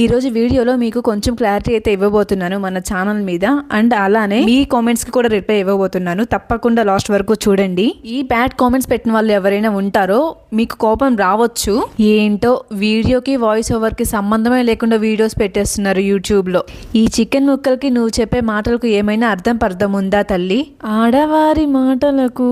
ఈరోజు వీడియోలో మీకు కొంచెం క్లారిటీ అయితే ఇవ్వబోతున్నాను మన ఛానల్ మీద. అండ్ అలానే మీ కామెంట్స్కి కూడా రిప్లై ఇవ్వబోతున్నాను. తప్పకుండా లాస్ట్ వరకు చూడండి. ఈ బ్యాడ్ కామెంట్స్ పెట్టిన వాళ్ళు ఎవరైనా ఉంటారో మీకు కోపం రావచ్చు. ఏంటో వీడియోకి వాయిస్ ఓవర్కి సంబంధమే లేకుండా వీడియోస్ పెట్టేస్తున్నారు యూట్యూబ్లో ఈ చికెన్ ముక్కలకి నువ్వు చెప్పే మాటలకు ఏమైనా అర్థం పర్థం ఉందా తల్లి? ఆడవారి మాటలకు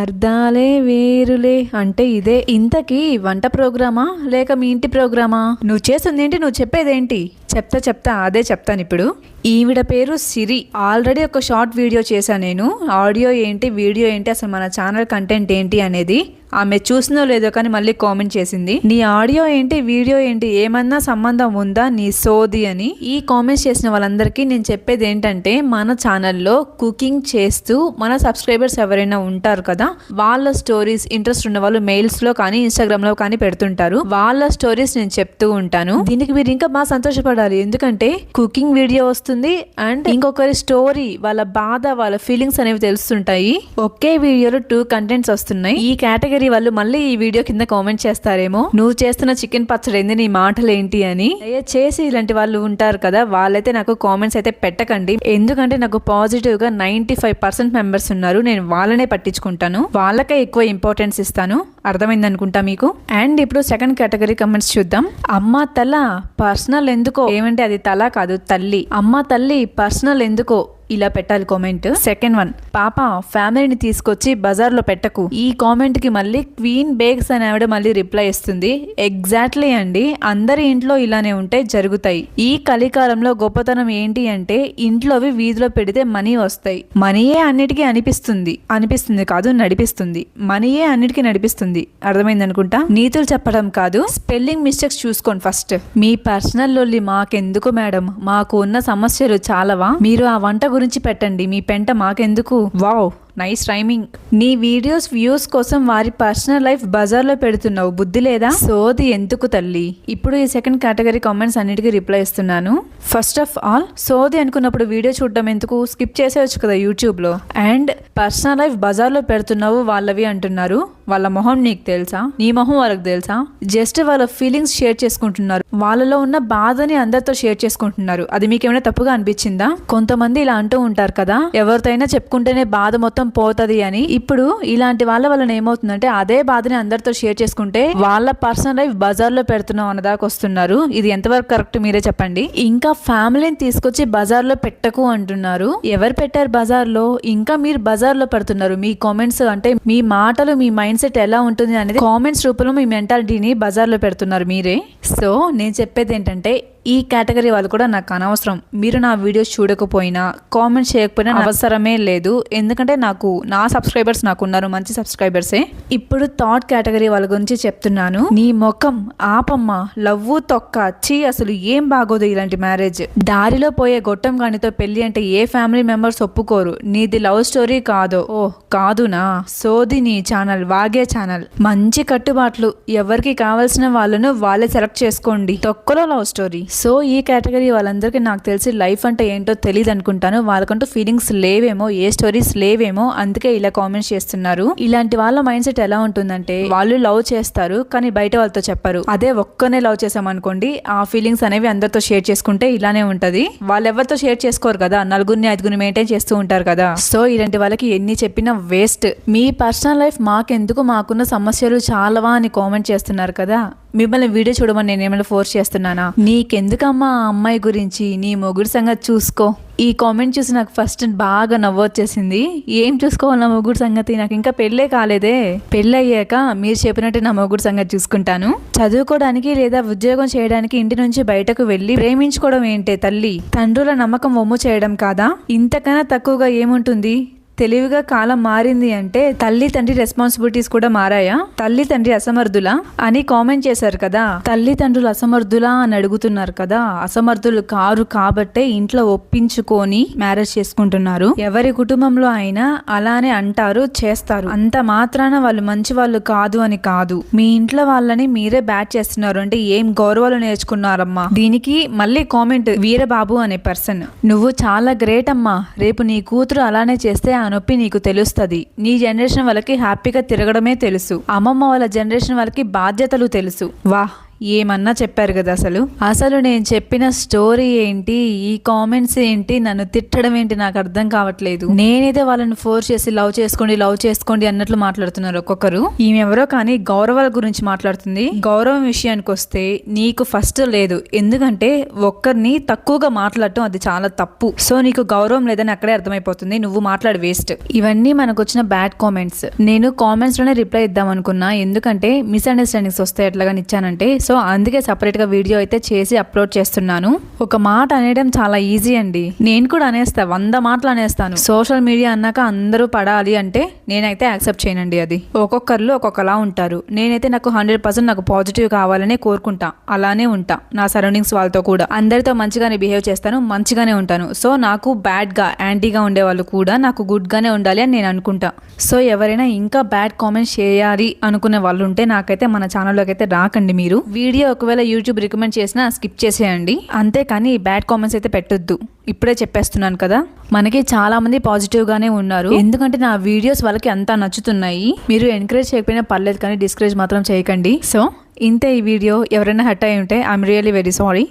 అర్థాలే వేరులే. అంటే ఇదే ఇంతకీ వంట ప్రోగ్రామా? లేక మీ ఇంటి ప్రోగ్రామా? నువ్వు చేసింది ఏంటి నువ్వు చెప్పేదేంటి? చెప్తా చెప్తా అదే చెప్తాను ఇప్పుడు. ఈవిడ పేరు సిరి. ఆల్రెడీ ఒక షార్ట్ వీడియో చేశాను నేను. ఆడియో ఏంటి వీడియో ఏంటి అసలు మన ఛానల్ కంటెంట్ ఏంటి అనేది ఆమె చూసినో లేదో కానీ మళ్ళీ కామెంట్ చేసింది. నీ ఆడియో ఏంటి వీడియో ఏంటి ఏమన్నా సంబంధం ఉందా నీ సోది అని? ఈ కామెంట్స్ చేసిన వాళ్ళందరికీ నేను చెప్పేది ఏంటంటే మన ఛానల్లో కుకింగ్ చేస్తూ మన సబ్స్క్రైబర్స్ ఎవరైనా ఉంటారు కదా వాళ్ళ స్టోరీస్ ఇంట్రెస్ట్ ఉన్న వాళ్ళు మెయిల్స్లో కానీ ఇన్స్టాగ్రామ్లో కానీ పెడుతుంటారు. వాళ్ళ స్టోరీస్ నేను చెప్తూ ఉంటాను. దీనికి మీరు ఇంకా బాగా సంతోషపడాలి. ఎందుకంటే కుకింగ్ వీడియో వస్తుంది అండ్ ఇంకొకరి స్టోరీ వాళ్ళ బాధ వాళ్ళ ఫీలింగ్స్ అనేవి తెలుస్తుంటాయి. ఒకే వీడియోలో టూ కంటెంట్స్ వస్తున్నాయి. ఈ కేటగిరీ వాళ్ళు మళ్ళీ ఈ వీడియో కింద కామెంట్ చేస్తారేమో. నువ్వు చేస్తున్న చికెన్ పచ్చడి ఏంది నీ మాటలు ఏంటి అని చేసి ఇలాంటి వాళ్ళు ఉంటారు కదా వాళ్ళైతే నాకు కామెంట్స్ అయితే పెట్టకండి. ఎందుకంటే నాకు పాజిటివ్గా నైన్టీ ఫైవ్ పర్సెంట్ మెంబర్స్ ఉన్నారు. నేను వాళ్ళనే పట్టించుకుంటాను. వాళ్ళకే ఎక్కువ ఇంపార్టెన్స్ ఇస్తాను. అర్థమైంది అనుకుంటా మీకు? అండ్ ఇప్పుడు సెకండ్ కేటగిరీ కమెంట్స్ చూద్దాం. అమ్మ తల పర్సనల్ ఎందుకో? ఏమంటే అది తల కాదు తల్లి. అమ్మ తల్లి పర్సనల్ ఎందుకో? ఇలా పెట్టాలి కామెంట్ సెకండ్ వన్ పాప ఫ్యామిలీని తీసుకొచ్చి బజార్లో పెట్టకు. ఈ కామెంట్కి మళ్ళీ క్వీన్ బేగ్స్ అని ఆవిడ మళ్ళీ రిప్లై ఇస్తుంది. ఎగ్జాక్ట్లీ అండి అందరి ఇంట్లో ఇలానే ఉంటే జరుగుతాయి. ఈ కలికాలంలో గొప్పతనం ఏంటి అంటే ఇంట్లోవి వీధిలో పెడితే మనీ వస్తాయి. మనీయే అన్నిటికీ అనిపిస్తుంది. అనిపిస్తుంది కాదు నడిపిస్తుంది. మనీయే అన్నిటికీ నడిపిస్తుంది. అర్థమైంది అనుకుంటా? నీతులు చెప్పడం కాదు స్పెల్లింగ్ మిస్టేక్స్ చూసుకోండి ఫస్ట్ మీ పర్సనల్ లొల్లి మాకెందుకు మేడం మాకు ఉన్న సమస్యలు చాలావా? మీరు ఆ వంట గురించి పెట్టండి. మీ పెంట మాకెందుకు? వావ్ నైస్ టైమింగ్ నీ వీడియోస్ వ్యూస్ కోసం వారి పర్సనల్ లైఫ్ బజార్లో పెడుతున్నావు. బుద్ధి లేదా? సోది ఎందుకు తల్లి? ఇప్పుడు ఈ సెకండ్ కేటగిరీ కామెంట్స్ అన్నిటికీ రిప్లై ఇస్తున్నాను. ఫస్ట్ ఆఫ్ ఆల్ సోది అనుకున్నప్పుడు వీడియో చూడడం ఎందుకు? స్కిప్ చేసేయచ్చు కదా యూట్యూబ్లో అండ్ పర్సనల్ లైఫ్ బజార్లో పెడుతున్నావు వాళ్ళవి అంటున్నారు. వాళ్ళ మొహం నీకు తెలుసా? నీ మొహం వాళ్ళకి తెలుసా? జస్ట్ వాళ్ళ ఫీలింగ్స్ షేర్ చేసుకుంటున్నారు. వాళ్ళలో ఉన్న బాధని అందరితో షేర్ చేసుకుంటున్నారు. అది మీకేమైనా తప్పుగా అనిపించిందా? కొంతమంది ఇలా అంటూ ఉంటారు కదా ఎవరితోనైనా చెప్పుకుంటేనే బాధ మొత్తం పోతుంది అని. ఇప్పుడు ఇలాంటి వాళ్ళ వలన ఏమవుతుందంటే అదే బాధని అందరితో షేర్ చేసుకుంటే వాళ్ళ పర్సనల్ లైఫ్ బజార్లో పెడుతున్నాం అన్నదాకా వస్తున్నారు. ఇది ఎంతవరకు కరెక్ట్ మీరే చెప్పండి. ఇంకా ఫ్యామిలీని తీసుకొచ్చి బజార్లో పెట్టకు అంటున్నారు. ఎవరు పెట్టారు బజార్లో ఇంకా మీరు బజార్లో పెడుతున్నారు. మీ కామెంట్స్ అంటే మీ మాటలు మీ మైండ్ సెట్ ఎలా ఉంటుంది అనేది కామెంట్స్ రూపంలో మీ మెంటాలిటీని బజార్లో పెడుతున్నారు మీరే. సో నేను చెప్పేది ఏంటంటే ఈ కేటగిరీ వాళ్ళు కూడా నాకు అనవసరం. మీరు నా వీడియోస్ చూడకపోయినా కామెంట్ చేయకపోయినా అవసరమే లేదు. ఎందుకంటే నాకు నా సబ్స్క్రైబర్స్ నాకు ఉన్నారు మంచి సబ్స్క్రైబర్సే ఇప్పుడు థాట్ కేటగిరీ వాళ్ళ గురించి చెప్తున్నాను. నీ ముఖం ఆపమ్మ లవ్వు తొక్క చీ అసలు ఏం బాగోదు ఇలాంటి మ్యారేజ్ దారిలో పోయే గొట్టం గానితో పెళ్ళి అంటే ఏ ఫ్యామిలీ మెంబర్స్ ఒప్పుకోరు. నీది లవ్ స్టోరీ కాదో? ఓ కాదునా? సోది నీ ఛానల్ వాగే ఛానల్ మంచి కట్టుబాట్లు ఎవరికి కావాల్సిన వాళ్ళను వాళ్ళే సెలెక్ట్ చేసుకోండి. తొక్కలో లవ్ స్టోరీ సో ఈ కేటగిరీ వాళ్ళందరికీ నాకు తెలిసి లైఫ్ అంటే ఏంటో తెలియదు అనుకుంటాను వాళ్ళకంటూ ఫీలింగ్స్ లేవేమో ఏ స్టోరీస్ లేవేమో అందుకే ఇలా కామెంట్స్ చేస్తున్నారు. ఇలాంటి వాళ్ళ మైండ్ సెట్ ఎలా ఉంటుందంటే వాళ్ళు లవ్ చేస్తారు కానీ బయట వాళ్ళతో చెప్పరు. అదే ఒక్కనే లవ్ చేసామనుకోండి ఆ ఫీలింగ్స్ అనేవి అందరితో షేర్ చేసుకుంటే ఇలానే ఉంటది. వాళ్ళు ఎవరితో షేర్ చేసుకోరు కదా నలుగురిని ఐదుగురిని మెయింటైన్ చేస్తూ ఉంటారు కదా. సో ఇలాంటి వాళ్ళకి ఎన్ని చెప్పినా వేస్ట్. మీ పర్సనల్ లైఫ్ మాకెందుకు మాకున్న సమస్యలు చాలావా అని కామెంట్ చేస్తున్నారు కదా. మిమ్మల్ని వీడియో చూడమని నేను ఏమైనా ఫోర్స్ చేస్తున్నానా? నీకెందుకమ్మా ఆ అమ్మాయి గురించి? నీ మొగుడు సంగతి చూసుకో. ఈ కామెంట్ చూసి నాకు ఫస్ట్ బాగా నవ్వొచ్చేసింది ఏం చూసుకోవాలి నా మొగుడు సంగతి? నాకు ఇంకా పెళ్ళే కాలేదే. పెళ్ళి అయ్యాక మీరు చెప్పినట్టు నా మొగుడు సంగతి చూసుకుంటాను. చదువుకోవడానికి లేదా ఉద్యోగం చేయడానికి ఇంటి నుంచి బయటకు వెళ్ళి ప్రేమించుకోవడం ఏంటే తల్లి? తండ్రుల నమ్మకం ఒమ్ము చేయడం కాదా? ఇంతకన్నా తక్కువగా ఏముంటుంది? తెలివిగా కాలం మారింది అంటే తల్లి తండ్రి రెస్పాన్సిబిలిటీస్ కూడా మారాయా? తల్లి తండ్రి అసమర్థులా? అని కామెంట్ చేశారు కదా. తల్లిదండ్రులు అసమర్థులా అని అడుగుతున్నారు కదా. అసమర్థులు కారు కాబట్టే ఇంట్లో ఒప్పించుకొని మ్యారేజ్ చేసుకుంటున్నారు. ఎవరి కుటుంబంలో అయినా అలానే అంటారు చేస్తారు. అంత మాత్రాన వాళ్ళు మంచి వాళ్ళు కాదు అని కాదు. మీ ఇంట్లో వాళ్ళని మీరే బ్యాట్ చేస్తున్నారు అంటే ఏం గౌరవాలు నేర్చుకున్నారమ్మా? దీనికి మళ్ళీ కామెంట్ వీరబాబు అనే పర్సన్ నువ్వు చాలా గ్రేట్ అమ్మా. రేపు నీ కూతురు అలానే చేస్తే ఆ నొప్పి నీకు తెలుస్తుంది. నీ జనరేషన్ వాళ్ళకి హ్యాపీగా తిరగడమే తెలుసు. అమ్మమ్మ వాళ్ళ జనరేషన్ వాళ్ళకి బాధ్యతలు తెలుసు. వాహ్ ఏమన్నా చెప్పారు కదా అసలు? అసలు నేను చెప్పిన స్టోరీ ఏంటి? ఈ కామెంట్స్ ఏంటి? నన్ను తిట్టడం ఏంటి? నాకు అర్థం కావట్లేదు. నేనైతే వాళ్ళని ఫోర్స్ చేసి లవ్ చేసుకోండి లవ్ చేసుకోండి అన్నట్లు మాట్లాడుతున్నారు ఒక్కొక్కరు. ఈమె ఎవరో కానీ గౌరవాల గురించి మాట్లాడుతుంది. గౌరవం విషయానికి వస్తే నీకు ఫస్ట్ లేదు. ఎందుకంటే ఒక్కరిని తక్కువగా మాట్లాడటం అది చాలా తప్పు. సో నీకు గౌరవం లేదని అక్కడే అర్థమైపోతుంది. నువ్వు మాట్లాడు వేస్ట్. ఇవన్నీ మనకు వచ్చిన బ్యాడ్ కామెంట్స్. నేను కామెంట్స్లోనే రిప్లై ఇద్దాం అనుకున్నా ఎందుకంటే మిస్అండర్స్టాండింగ్స్ వస్తాయి ఎట్లాగా ఇచ్చానంటే సో అందుకే సపరేట్గా వీడియో అయితే చేసి అప్లోడ్ చేస్తున్నాను. ఒక మాట అనేయడం చాలా ఈజీ అండి. నేను కూడా అనేస్తా వంద మాటలు అనేస్తాను. సోషల్ మీడియా అన్నాక అందరూ పడాలి అంటే నేనైతే యాక్సెప్ట్ చేయనండి అది. ఒక్కొక్కరు ఒక్కొక్కలా ఉంటారు. నేనైతే నాకు హండ్రెడ్ పర్సెంట్ నాకు పాజిటివ్ కావాలనే కోరుకుంటా. అలానే ఉంటా నా సరౌండింగ్స్ వాళ్ళతో కూడా. అందరితో మంచిగానే బిహేవ్ చేస్తాను మంచిగానే ఉంటాను. సో నాకు బ్యాడ్గా యాంటీగా ఉండే వాళ్ళు కూడా నాకు గుడ్గానే ఉండాలి అని నేను అనుకుంటా. సో ఎవరైనా ఇంకా బ్యాడ్ కామెంట్స్ చేయాలి అనుకునే వాళ్ళు ఉంటే నాకైతే మన ఛానల్లోకి అయితే రాకండి మీరు. వీడియో ఒకవేళ యూట్యూబ్ రికమెండ్ చేసినా స్కిప్ చేసేయండి. అంతేకాని బ్యాడ్ కామెంట్స్ అయితే పెట్టొద్దు. ఇప్పుడే చెప్పేస్తున్నాను కదా. మనకి చాలా మంది పాజిటివ్ గానే ఉన్నారు. ఎందుకంటే నా వీడియోస్ వాళ్ళకి అంతా నచ్చుతున్నాయి. మీరు ఎంకరేజ్ చేయకపోయినా పర్లేదు కానీ డిస్కరేజ్ మాత్రం చేయకండి. సో ఇంతే ఈ వీడియో. ఎవరైనా హట్ అయి ఉంటే ఐఎమ్ రియలీ వెరీ సారీ